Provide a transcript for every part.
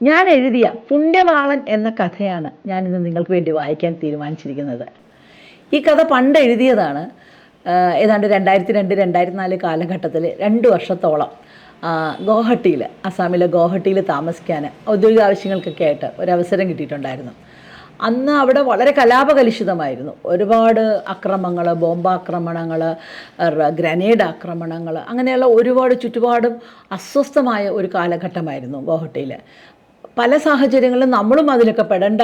ഞാൻ എഴുതിയ പുണ്യവാളൻ എന്ന കഥയാണ് ഞാൻ ഇന്ന് നിങ്ങൾക്ക് വേണ്ടി വായിക്കാൻ തീരുമാനിച്ചിരിക്കുന്നത്. ഈ കഥ പണ്ട് എഴുതിയതാണ് ഏതാണ്ട് രണ്ടായിരത്തി രണ്ട് രണ്ടായിരത്തി നാല് കാലഘട്ടത്തിൽ രണ്ട് വർഷത്തോളം ഗോഹട്ടിയിൽ അസാമിലെ ഗോഹട്ടിയിൽ താമസിക്കാൻ ഔദ്യോഗിക ആവശ്യങ്ങൾക്കൊക്കെ ആയിട്ട് ഒരവസരം കിട്ടിയിട്ടുണ്ടായിരുന്നു. അന്ന് അവിടെ വളരെ കലാപകലുഷിതമായിരുന്നു. ഒരുപാട് അക്രമങ്ങൾ ബോംബാക്രമണങ്ങൾ ഗ്രനേഡ് ആക്രമണങ്ങൾ അങ്ങനെയുള്ള ഒരുപാട് ചുറ്റുപാടും അസ്വസ്ഥമായ ഒരു കാലഘട്ടമായിരുന്നു ഗോഹട്ടിയിൽ പല സാഹചര്യങ്ങളിലും നമ്മളും അതിലൊക്കെ പെടേണ്ട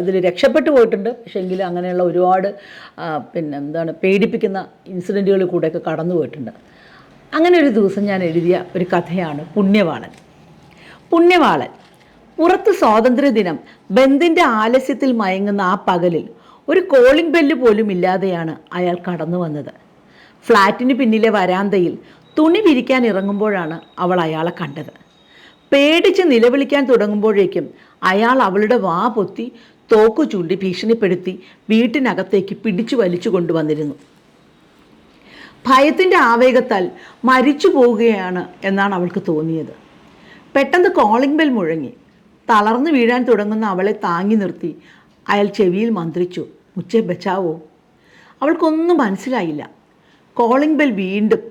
ഇതിൽ രക്ഷപ്പെട്ടു പോയിട്ടുണ്ട്. പക്ഷേ എങ്കിലും അങ്ങനെയുള്ള ഒരുപാട് പിന്നെ എന്താണ് പേടിപ്പിക്കുന്ന ഇൻസിഡന്റുകളിൽ കൂടെയൊക്കെ കടന്നു പോയിട്ടുണ്ട്. അങ്ങനെ ഒരു ദിവസം ഞാൻ എഴുതിയ ഒരു കഥയാണ് പുണ്യവാളൻ. പുണ്യവാളൻ പുറത്ത് സ്വാതന്ത്ര്യദിനം ബന്ദിന്റെ ആലസ്യത്തിൽ മയങ്ങുന്ന ആ പകലിൽ ഒരു കോളിംഗ് ബെല്ല് പോലും ഇല്ലാതെയാണ് അയാൾ കടന്നു വന്നത്. ഫ്ലാറ്റിന് പിന്നിലെ വരാന്തയിൽ തുണി വിരിക്കാൻ ഇറങ്ങുമ്പോഴാണ് അവൾ അയാളെ കണ്ടത്. പേടിച്ച് നിലവിളിക്കാൻ തുടങ്ങുമ്പോഴേക്കും അയാൾ അവളുടെ വാ പൊത്തി തോക്കു ചൂണ്ടി ഭീഷണിപ്പെടുത്തി വീട്ടിനകത്തേക്ക് പിടിച്ചു വലിച്ചു കൊണ്ടുവന്നിരുന്നു. ഭയത്തിന്റെ ആവേഗത്താൽ മരിച്ചു പോവുകയാണ് എന്നാണ് അവൾക്ക് തോന്നിയത്. പെട്ടെന്ന് കോളിംഗ് ബെൽ മുഴങ്ങി. തളർന്നു വീഴാൻ തുടങ്ങുന്ന അവളെ താങ്ങി നിർത്തി അയാൾ ചെവിയിൽ മന്ത്രിച്ചു മുച്ചേ ബച്ചാവോ? അവൾക്കൊന്നും മനസ്സിലായില്ല. കോളിംഗ് ബെൽ വീണ്ടും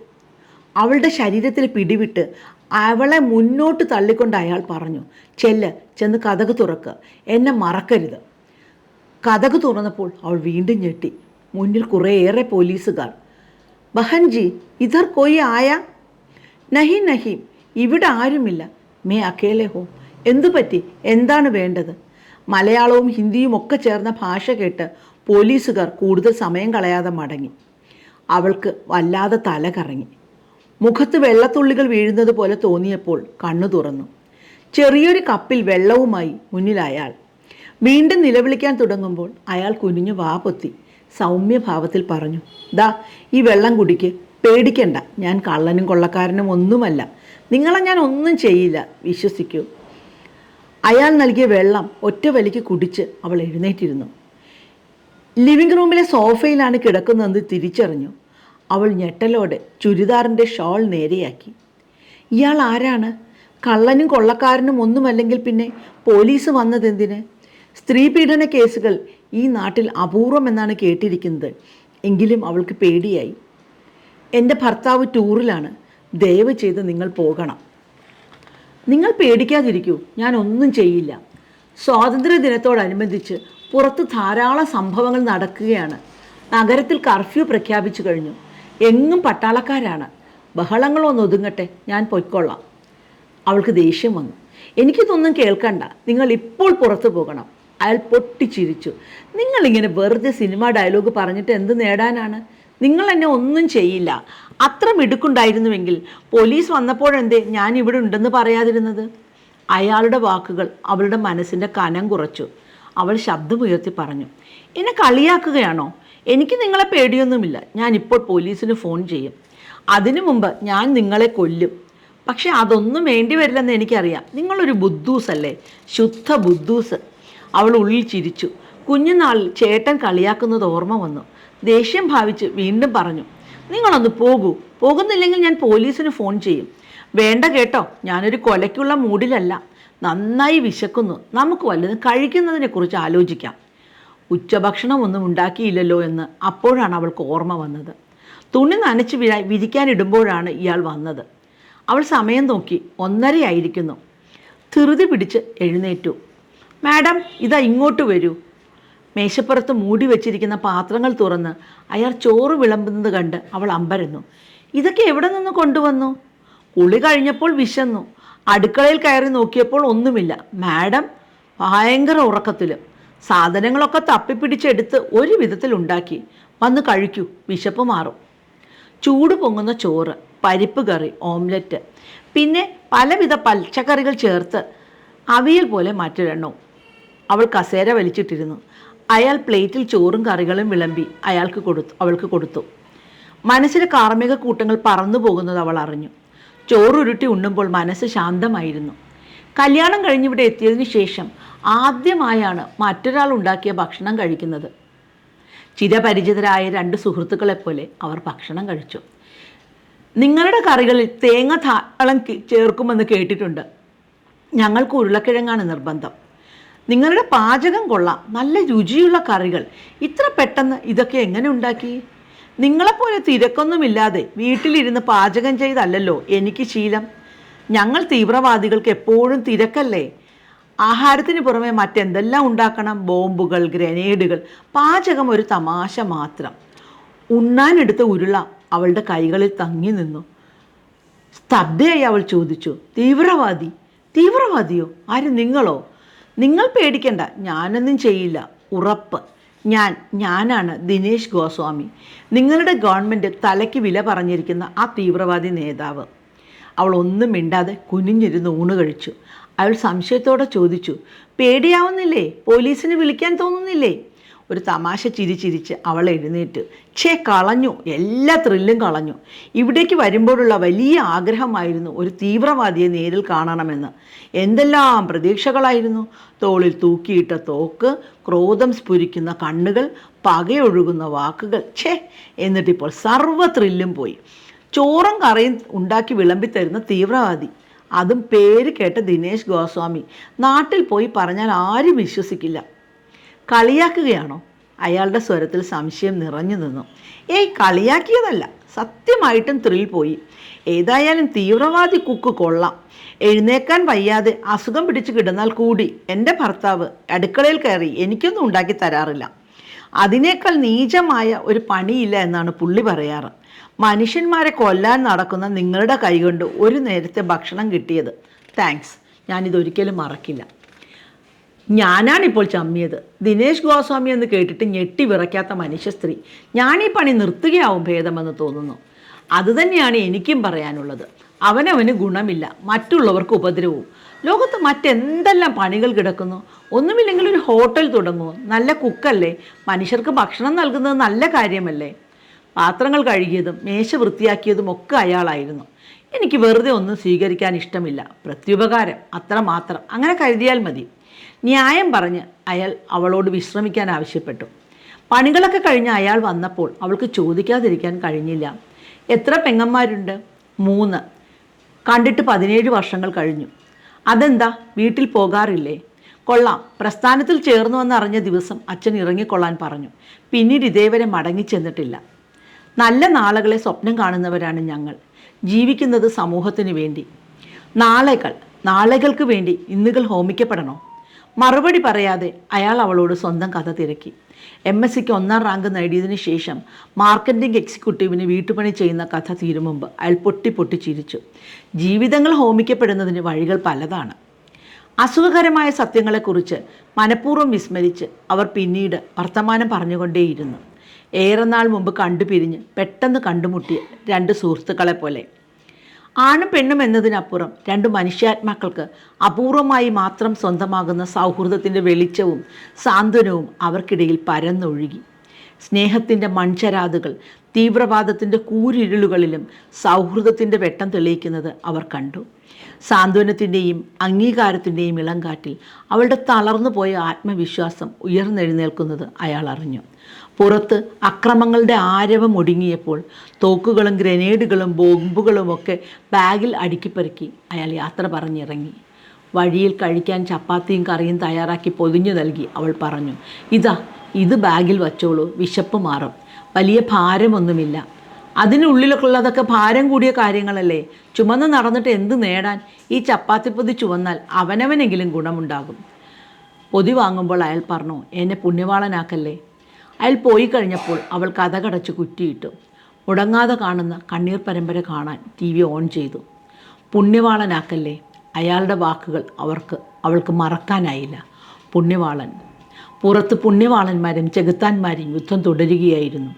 അവളുടെ ശരീരത്തിൽ പിടിവിട്ട് അവളെ മുന്നോട്ട് തള്ളിക്കൊണ്ട് അയാൾ പറഞ്ഞു ചെല്ല് ചെന്ന് കഥക് തുറക്ക്. എന്നെ മറക്കരുത്. കഥക് തുറന്നപ്പോൾ അവൾ വീണ്ടും ഞെട്ടി. മുന്നിൽ കുറേയേറെ പോലീസുകാർ. ബഹൻജി ഇധർ കൊയ് ആയ? നഹി നഹി ഇവിടെ ആരുമില്ല. മേ അക്കേലെ ഹോ. എന്തു പറ്റി? എന്താണ് വേണ്ടത്? മലയാളവും ഹിന്ദിയും ഒക്കെ ചേർന്ന ഭാഷ കേട്ട് പോലീസുകാർ കൂടുതൽ സമയം കളയാതെ മടങ്ങി. അവൾക്ക് വല്ലാതെ തല കറങ്ങി മുഖത്ത് വെള്ളത്തുള്ളികൾ വീഴുന്നത് പോലെ തോന്നിയപ്പോൾ കണ്ണു തുറന്നു. ചെറിയൊരു കപ്പിൽ വെള്ളവുമായി മുന്നിൽ അയാൾ വീണ്ടും നിലവിളിക്കാൻ തുടങ്ങുമ്പോൾ അയാൾ കുനിഞ്ഞു വാപൊത്തി സൗമ്യഭാവത്തിൽ പറഞ്ഞു ദാ ഈ വെള്ളം കുടിക്ക്. പേടിക്കണ്ട. ഞാൻ കള്ളനും കൊള്ളക്കാരനും ഒന്നുമല്ല. നിങ്ങളെ ഞാൻ ഒന്നും ചെയ്യില്ല. വിശ്വസിക്കൂ. അയാൾ നൽകിയ വെള്ളം ഒറ്റ വലിക്ക് കുടിച്ച് അവൾ എഴുന്നേറ്റിരുന്നു. ലിവിംഗ് റൂമിലെ സോഫയിലാണ് കിടക്കുന്നതെന്ന് തിരിച്ചറിഞ്ഞു. അവൾ ഞെട്ടലോടെ ചുരിദാറിന്റെ ഷോൾ നേരെയാക്കി. ഇയാൾ ആരാണ്? കള്ളനും കൊള്ളക്കാരനും ഒന്നുമല്ലെങ്കിൽ പിന്നെ പോലീസ് വന്നതെന്തിന്? സ്ത്രീ പീഡന കേസുകൾ ഈ നാട്ടിൽ അപൂർവം എന്നാണ് കേട്ടിരിക്കുന്നത്. എങ്കിലും അവൾക്ക് പേടിയായി. എന്റെ ഭർത്താവ് ടൂറിലാണ്. ദയവ് ചെയ്ത് നിങ്ങൾ പോകണം. നിങ്ങൾ പേടിക്കാതിരിക്കൂ. ഞാൻ ഒന്നും ചെയ്യില്ല. സ്വാതന്ത്ര്യ ദിനത്തോടനുബന്ധിച്ച് പുറത്ത് ധാരാളം സംഭവങ്ങൾ നടക്കുകയാണ്. നഗരത്തിൽ കർഫ്യൂ പ്രഖ്യാപിച്ചു കഴിഞ്ഞു. എങ്ങും പട്ടാളക്കാരാണ്. ബഹളങ്ങളൊന്ന് ഒതുങ്ങട്ടെ ഞാൻ പൊയ്ക്കൊള്ളാം. അവൾക്ക് ദേഷ്യം വന്നു. എനിക്കിതൊന്നും കേൾക്കണ്ട. നിങ്ങൾ ഇപ്പോൾ പുറത്തു പോകണം. അയാൾ പൊട്ടിച്ചിരിച്ചു. നിങ്ങളിങ്ങനെ വെറുതെ സിനിമ ഡയലോഗ് പറഞ്ഞിട്ട് എന്ത് നേടാനാണ്? നിങ്ങൾ എന്നെ ഒന്നും ചെയ്യില്ല. അത്ര മിടുക്കുണ്ടായിരുന്നുവെങ്കിൽ പോലീസ് വന്നപ്പോഴെന്തേ ഞാൻ ഇവിടെ ഉണ്ടെന്ന് പറയാതിരുന്നത്? അയാളുടെ വാക്കുകൾ അവളുടെ മനസ്സിന്റെ കനം കുറച്ചു. അവൾ ശബ്ദമുയർത്തി പറഞ്ഞു എന്നെ കളിയാക്കുകയാണോ? എനിക്ക് നിങ്ങളെ പേടിയൊന്നുമില്ല. ഞാൻ ഇപ്പോൾ പോലീസിന് ഫോൺ ചെയ്യും. അതിനു മുമ്പ് ഞാൻ നിങ്ങളെ കൊല്ലും. പക്ഷെ അതൊന്നും വേണ്ടി വരില്ലെന്ന് എനിക്കറിയാം. നിങ്ങളൊരു ബുദ്ധൂസ് അല്ലേ ശുദ്ധ ബുദ്ധൂസ്. അവൾ ഉള്ളിൽ ചിരിച്ചു. കുഞ്ഞുനാളിൽ ചേട്ടൻ കളിയാക്കുന്നത് ഓർമ്മ വന്നു. ദേഷ്യം ഭാവിച്ച് വീണ്ടും പറഞ്ഞു നിങ്ങളൊന്ന് പോകൂ. പോകുന്നില്ലെങ്കിൽ ഞാൻ പോലീസിന് ഫോൺ ചെയ്യും. വേണ്ട കേട്ടോ. ഞാനൊരു കൊലയ്ക്കുള്ള മൂഡിലല്ല നന്നായി വിശക്കുന്നു. നമുക്ക് വല്ലതും കഴിക്കുന്നതിനെക്കുറിച്ച് ആലോചിക്കാം. ഉച്ചഭക്ഷണം ഒന്നും ഉണ്ടാക്കിയില്ലല്ലോ എന്ന് അപ്പോഴാണ് അവൾക്ക് ഓർമ്മ വന്നത്. തുണി നനച്ച് വിഴ വിരിക്കാനിടുമ്പോഴാണ് ഇയാൾ വന്നത്. അവൾ സമയം നോക്കി ഒന്നരയായിരിക്കുന്നു. ധൃതി പിടിച്ച് എഴുന്നേറ്റു. മാഡം ഇതാ ഇങ്ങോട്ട് വരൂ. മേശപ്പുറത്ത് മൂടി വെച്ചിരിക്കുന്ന പാത്രങ്ങൾ തുറന്ന് അയാൾ ചോറ് വിളമ്പുന്നത് കണ്ട് അവൾ അമ്പരന്നു. ഇതൊക്കെ എവിടെ നിന്ന് കൊണ്ടുവന്നു? കുളി കഴിഞ്ഞപ്പോൾ വിശന്നു. അടുക്കളയിൽ കയറി നോക്കിയപ്പോൾ ഒന്നുമില്ല. മാഡം? ഭയങ്കര ഉറക്കത്തിൽ സാധനങ്ങളൊക്കെ തപ്പിപ്പിടിച്ചെടുത്ത് ഒരു വിധത്തിൽ ഉണ്ടാക്കി. വന്ന് കഴിക്കൂ വിശപ്പ് മാറും. ചൂട് പൊങ്ങുന്ന ചോറ് പരിപ്പ് കറി ഓംലെറ്റ്. പിന്നെ പലവിധ പച്ചക്കറികൾ ചേർത്ത് അവിയൽ പോലെ മറ്റൊരെണ്ണവും അവൾ കസേര വലിച്ചിട്ടിരുന്നു. അയാൾ പ്ലേറ്റിൽ ചോറും കറികളും വിളമ്പി അയാൾക്ക് കൊടുത്തു അവൾക്ക് കൊടുത്തു. മനസ്സിലെ കാർമ്മിക കൂട്ടങ്ങൾ പറന്നു പോകുന്നത് അവൾ അറിഞ്ഞു. ചോറുരുട്ടി ഉണ്ണുമ്പോൾ മനസ്സ് ശാന്തമായിരുന്നു. കല്യാണം കഴിഞ്ഞിവിടെ എത്തിയതിനു ശേഷം ആദ്യമായാണ് മറ്റൊരാൾ ഉണ്ടാക്കിയ ഭക്ഷണം കഴിക്കുന്നത്. ചിരപരിചിതരായ രണ്ട് സുഹൃത്തുക്കളെപ്പോലെ അവർ ഭക്ഷണം കഴിച്ചു. നിങ്ങളുടെ കറികളിൽ തേങ്ങ ധാരാളം ചേർക്കുമെന്ന് കേട്ടിട്ടുണ്ട്. ഞങ്ങൾക്ക് ഉരുളക്കിഴങ്ങാണ് നിർബന്ധം. നിങ്ങളുടെ പാചകം കൊള്ളാം. നല്ല രുചിയുള്ള കറികൾ. ഇത്ര പെട്ടെന്ന് ഇതൊക്കെ എങ്ങനെ ഉണ്ടാക്കി? നിങ്ങളെപ്പോലെ തിരക്കൊന്നുമില്ലാതെ വീട്ടിലിരുന്ന് പാചകം ചെയ്തല്ലല്ലോ എനിക്ക് ശീലം. ഞങ്ങൾ തീവ്രവാദികൾക്ക് എപ്പോഴും തിരക്കല്ലേ? ആഹാരത്തിന് പുറമെ മറ്റെന്തെല്ലാം ഉണ്ടാക്കണം? ബോംബുകൾ ഗ്രനേഡുകൾ. പാചകം ഒരു തമാശ മാത്രം. ഉണ്ണാനെടുത്ത ഉരുള അവളുടെ കൈകളിൽ തങ്ങി നിന്നു. സ്തബ്ധയായി അവൾ ചോദിച്ചു തീവ്രവാദി? തീവ്രവാദിയോ? ആര്? നിങ്ങളോ? നിങ്ങൾ പേടിക്കണ്ട ഞാനൊന്നും ചെയ്യില്ല. ഉറപ്പ്. ഞാൻ ഞാനാണ് ദിനേശ് ഗോസ്വാമി. നിങ്ങളുടെ ഗവൺമെന്റ് തലയ്ക്ക് വില പറഞ്ഞിരിക്കുന്ന ആ തീവ്രവാദി നേതാവ്. അവൾ ഒന്നും മിണ്ടാതെ കുനിഞ്ഞിരുന്ന് ഊണ് കഴിച്ചു. അയാൾ സംശയത്തോടെ ചോദിച്ചു പേടിയാവുന്നില്ലേ? പോലീസിന് വിളിക്കാൻ തോന്നുന്നില്ലേ? ഒരു തമാശ ചിരി ചിരിച്ച് അവൾ എഴുന്നേറ്റ്. ഛേ കളഞ്ഞു. എല്ലാ ത്രില്ലും കളഞ്ഞു. ഇവിടേക്ക് വരുമ്പോഴുള്ള വലിയ ആഗ്രഹമായിരുന്നു ഒരു തീവ്രവാദിയെ നേരിൽ കാണണമെന്ന്. എന്തെല്ലാം പ്രതീക്ഷകളായിരുന്നു. തോളിൽ തൂക്കിയിട്ട തോക്ക് ക്രോധം സ്ഫുരിക്കുന്ന കണ്ണുകൾ പകയൊഴുകുന്ന വാക്കുകൾ. ഛേ എന്നിട്ടിപ്പോൾ സർവ ത്രില്ലും പോയി. ചോറും കറിയും ഉണ്ടാക്കി വിളമ്പിത്തരുന്ന തീവ്രവാദി. അതും പേര് കേട്ട ദിനേശ് ഗോസ്വാമി. നാട്ടിൽ പോയി പറഞ്ഞാൽ ആരും വിശ്വസിക്കില്ല. കളിയാക്കുകയാണോ? അയാളുടെ സ്വരത്തിൽ സംശയം നിറഞ്ഞു നിന്നു. ഏയ് കളിയാക്കിയതല്ല. സത്യമായിട്ടും ത്രിൽ പോയി. ഏതായാലും തീവ്രവാദി കുക്ക് കൊള്ളാം. എഴുന്നേക്കാൻ വയ്യാതെ അസുഖം പിടിച്ച് കിടന്നാൽ കൂടി. എന്റെ ഭർത്താവ് അടുക്കളയിൽ കയറി എനിക്കൊന്നും ഉണ്ടാക്കി തരാറില്ല. അതിനേക്കാൾ നീചമായ ഒരു പണിയില്ല എന്നാണ് പുള്ളി പറയാറ്. മനുഷ്യന്മാരെ കൊല്ലാൻ നടക്കുന്ന നിങ്ങളുടെ കൈകൊണ്ട് ഒരു നേരത്തെ ഭക്ഷണം കിട്ടിയത്. താങ്ക്സ് ഞാനിതൊരിക്കലും മറക്കില്ല. ഞാനാണിപ്പോൾ ചമ്മിയത്. ദിനേശ് ഗോസ്വാമി എന്ന് കേട്ടിട്ട് ഞെട്ടി വിറയ്ക്കാത്ത മനുഷ്യ സ്ത്രീ. ഞാനീ പണി നിർത്തുകയാവും ഭേദമെന്ന് തോന്നുന്നു. അതുതന്നെയാണ് എനിക്കും പറയാനുള്ളത്. അവനവന് ഗുണമില്ല. മറ്റുള്ളവർക്ക് ഉപദ്രവവും. ലോകത്ത് മറ്റെന്തെല്ലാം പണികൾ കിടക്കുന്നു? ഒന്നുമില്ലെങ്കിൽ ഒരു ഹോട്ടൽ തുടങ്ങുമോ? നല്ല കുക്കല്ലേ? മനുഷ്യർക്ക് ഭക്ഷണം നൽകുന്നത് നല്ല കാര്യമല്ലേ? പാത്രങ്ങൾ കഴുകിയതും മേശ വൃത്തിയാക്കിയതും ഒക്കെ അയാളായിരുന്നു. എനിക്ക് വെറുതെ ഒന്നും സ്വീകരിക്കാൻ ഇഷ്ടമില്ല. പ്രത്യുപകാരം അത്ര മാത്രം അങ്ങനെ കരുതിയാൽ മതി. ന്യായം പറഞ്ഞ് അയാൾ അവളോട് വിശ്രമിക്കാൻ ആവശ്യപ്പെട്ടു. പണികളൊക്കെ കഴിഞ്ഞ് അയാൾ വന്നപ്പോൾ അവൾക്ക് ചോദിക്കാതിരിക്കാൻ കഴിഞ്ഞില്ല. എത്ര പെങ്ങന്മാരുണ്ട്? മൂന്ന്. കണ്ടിട്ട് പതിനേഴ് വർഷങ്ങൾ കഴിഞ്ഞു. അതെന്താ? വീട്ടിൽ പോകാറില്ലേ? കൊള്ളാം. പ്രസ്ഥാനത്തിൽ ചേർന്നുവെന്നറിഞ്ഞ ദിവസം അച്ഛൻ ഇറങ്ങിക്കൊള്ളാൻ പറഞ്ഞു. പിന്നീട് ഇതേവരെ മടങ്ങിച്ചെന്നിട്ടില്ല. നല്ല നാളുകളെ സ്വപ്നം കാണുന്നവരാണ് ഞങ്ങൾ. ജീവിക്കുന്നത് സമൂഹത്തിന് വേണ്ടി. നാളെകൾ നാളെകൾക്ക് വേണ്ടി ഇന്നുകൾ ഹോമിക്കപ്പെടണോ? മറുപടി പറയാതെ അയാൾ അവളോട് സ്വന്തം കഥ തിരക്കി. എം എസ് സിക്ക് ഒന്നാം റാങ്ക് നേടിയതിനു ശേഷം മാർക്കറ്റിംഗ് എക്സിക്യൂട്ടീവിന് വീട്ടുപണി ചെയ്യുന്ന കഥ തീരും മുമ്പ് അയാൾ പൊട്ടി പൊട്ടി ചിരിച്ചു. ജീവിതങ്ങൾ ഹോമിക്കപ്പെടുന്നതിന് വഴികൾ പലതാണ്. അസുഖകരമായ സത്യങ്ങളെക്കുറിച്ച് മനഃപൂർവം വിസ്മരിച്ച് അവർ പിന്നീട് വർത്തമാനം പറഞ്ഞുകൊണ്ടേയിരുന്നു. ഏറെ നാൾ മുമ്പ് കണ്ടുപിരിഞ്ഞ് പെട്ടെന്ന് കണ്ടുമുട്ടിയ രണ്ട് സുഹൃത്തുക്കളെ പോലെ ആണും പെണ്ണും എന്നതിനപ്പുറം രണ്ട് മനുഷ്യാത്മാക്കൾക്ക് അപൂർവമായി മാത്രം സ്വന്തമാകുന്ന സൗഹൃദത്തിന്റെ വെളിച്ചവും സാന്ത്വനവും അവർക്കിടയിൽ പരന്നൊഴുകി. സ്നേഹത്തിന്റെ മൺചരാതുകൾ തീവ്രവാദത്തിന്റെ കൂരിരുളുകളിലും സൗഹൃദത്തിന്റെ വെട്ടം തെളിയിക്കുന്നത് അവർ കണ്ടു. സാന്ത്വനത്തിന്റെയും അംഗീകാരത്തിന്റെയും ഇളങ്കാറ്റിൽ അവളുടെ തളർന്നു പോയ ആത്മവിശ്വാസം ഉയർന്നെഴുന്നേൽക്കുന്നത് അയാൾ അറിഞ്ഞു. പുറത്ത് അക്രമങ്ങളുടെ ആരവം ഒടുങ്ങിയപ്പോൾ തോക്കുകളും ഗ്രനേഡുകളും ബോംബുകളും ഒക്കെ ബാഗിൽ അടുക്കിപ്പെറുക്കി അയാൾ യാത്ര പറഞ്ഞിറങ്ങി. വഴിയിൽ കഴിക്കാൻ ചപ്പാത്തിയും കറിയും തയ്യാറാക്കി പൊതിഞ്ഞു നൽകി അവൾ പറഞ്ഞു ഇതാ ഇത് ബാഗിൽ വച്ചോളൂ വിശപ്പ് മാറും. വലിയ ഭാരമൊന്നുമില്ല. അതിനുള്ളിലൊക്കെയുള്ളതൊക്കെ ഭാരം കൂടിയ കാര്യങ്ങളല്ലേ? ചുമന്ന് നടന്നിട്ട് എന്ത് നേടാൻ? ഈ ചപ്പാത്തി പൊതി ചുവന്നാൽ അവനവനെങ്കിലും ഗുണമുണ്ടാകും. പൊതി വാങ്ങുമ്പോൾ അയാൾ പറഞ്ഞു എന്നെ പുണ്യവാളനാക്കല്ലേ? അയാൾ പോയി കഴിഞ്ഞപ്പോൾ അവൾ കഥ കഥകടച്ച് കുറ്റിയിട്ടു. മുടങ്ങാതെ കാണുന്ന കണ്ണീർ പരമ്പര കാണാൻ ടി വി ഓൺ ചെയ്തു. പുണ്യവാളനാക്കല്ലേ? അയാളുടെ വാക്കുകൾ അവർക്ക് അവൾക്ക് മറക്കാനായില്ല. പുണ്യവാളൻ. പുറത്ത് പുണ്യവാളന്മാരും ചെകുത്താന്മാരും യുദ്ധം തുടരുകയായിരുന്നു.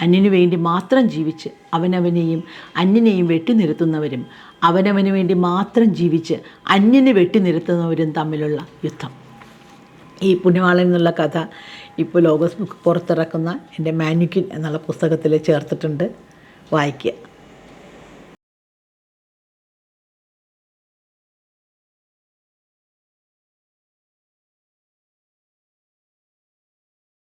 അന്യനു വേണ്ടി മാത്രം ജീവിച്ച് അവനവനെയും അന്യനെയും വെട്ടിനിരത്തുന്നവരും അവനവന് വേണ്ടി മാത്രം ജീവിച്ച് അന്യനെ വെട്ടിനിരത്തുന്നവരും തമ്മിലുള്ള യുദ്ധം. ഈ പുണ്യവാളൻ എന്നുള്ള കഥ ഇപ്പോൾ ലോഗസ് ബുക്ക് പുറത്തിറക്കുന്ന എന്റെ മാനുക്വിൻ എന്നുള്ള പുസ്തകത്തിൽ ചേർത്തിട്ടുണ്ട്. വായിക്കുക.